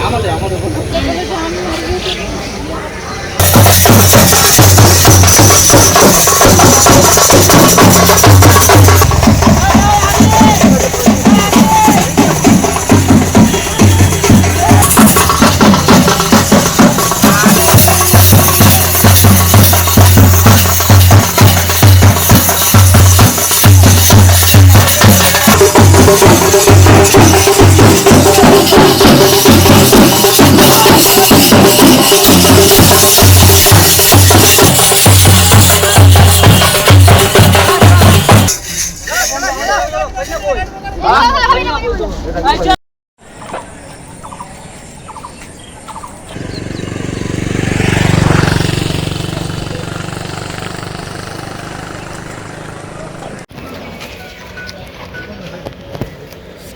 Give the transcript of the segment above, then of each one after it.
আমাদের আচ্ছা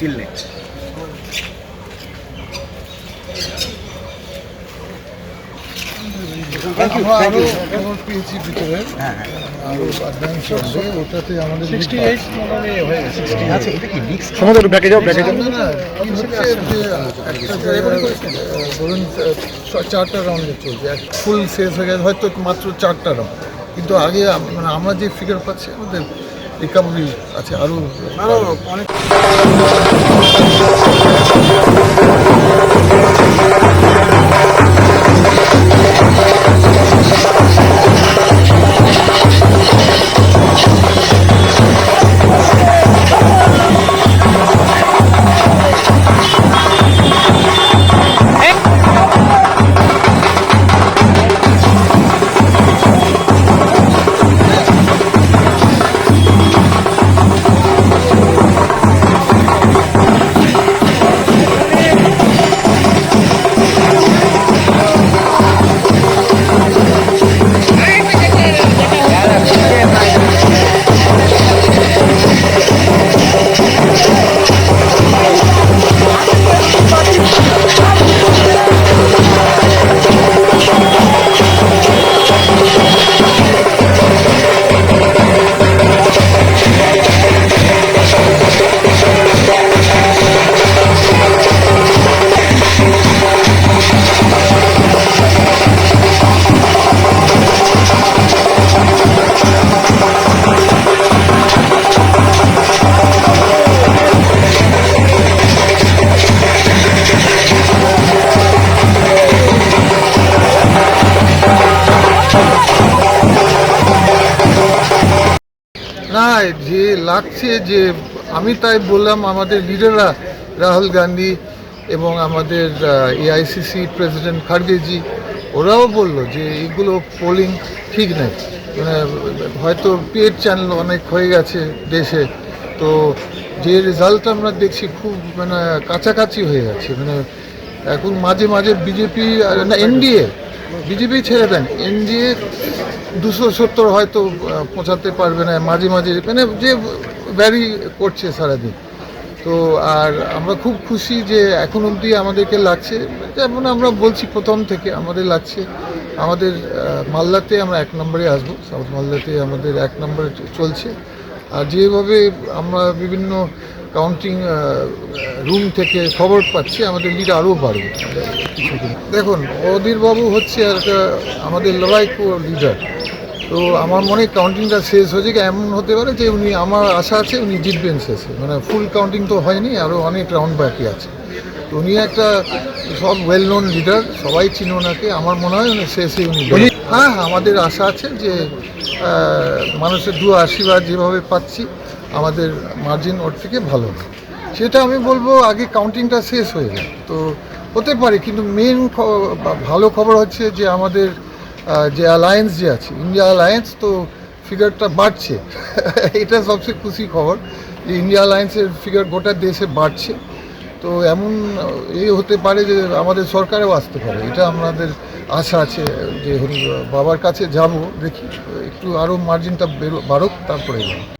কি মিক্স আমাদের ব্যাকে যাও ব্যাকে যাও ধরুন চারটা রাউন্ডে চলছে ফুল শেষ হয়ে গেছে হয়তো মাত্র চারটা রাউন্ড কিন্তু আগে মানে আমরা যে ফিগার পাচ্ছি আমাদের রিকাভারি আছে আরও আরও অনেক না, যে লাগছে যে আমি তাই বললাম, আমাদের লিডাররা রাহুল গান্ধী এবং আমাদের এআইসিসি প্রেসিডেন্ট খার্গেজি, ওরাও বলল যে এগুলো পোলিং ঠিক নেই। মানে হয়তো পেড চ্যানেল অনেক হয়ে গেছে দেশে, তো যে রেজাল্ট আমরা দেখছি খুব মানে কাছাকাছি হয়ে যাচ্ছে। মানে এখন মাঝে মাঝে বিজেপি না এনডিএ বিজেপি ছেড়ে দেন। এনডিএ দুশো সত্তর হয়তো পৌঁছাতে পারবে না, মাঝে মাঝে মানে যে ভ্যারি করছে সারাদিন। তো আর আমরা খুব খুশি যে এখন অবধি আমাদেরকে লাগছে, যেমন আমরা বলছি প্রথম থেকে আমাদের লাগছে। আমাদের মালদাতে আমরা এক নম্বরে আসব সাউথ মালদাতে আমাদের এক নম্বরে চলছে। আর যেভাবে আমরা বিভিন্ন কাউন্টিং রুম থেকে খবর পাচ্ছি আমাদের লিড আরও বাড়বে। কিছুদিন দেখুন অধীরবাবু হচ্ছে একটা আমাদের লড়াইকো লিডার তো আমার মনে হয় কাউন্টিংটা শেষ হয়েছে কি এমন হতে পারে যে উনি আমার আশা আছে উনি জিতবেন শেষে। মানে ফুল কাউন্টিং তো হয়নি আরও অনেক রাউন্ড বাকি আছে। তো উনি একটা সব ওয়েল নোন লিডার সবাই চিনে ওনাকে আমার মনে হয় উনি শেষে উনি হ্যাঁ হ্যাঁ, আমাদের আশা আছে যে মানুষের দু আশীর্বাদ যেভাবে পাচ্ছি আমাদের মার্জিন ওর থেকে ভালো। হবে। সেটা আমি বলব আগে কাউন্টিংটা শেষ হয়ে যায় তো হতে পারে, কিন্তু মেন ভালো খবর হচ্ছে যে আমাদের যে অ্যালায়েন্স যে আছে ইন্ডিয়া অ্যালায়েন্স তো ফিগারটা বাড়ছে। এটা সবচেয়ে খুশি খবর যে ইন্ডিয়া অ্যালায়েন্সের ফিগার গোটা দেশে বাড়ছে। তো এমন এই হতে পারে যে আমাদের সরকারেও আসতে পারে। এটা আমাদের আশা আছে যে বাবার কাছে যাব, দেখি, একটু আরও মার্জিনটা বাড়ুক, তারপরে যাব।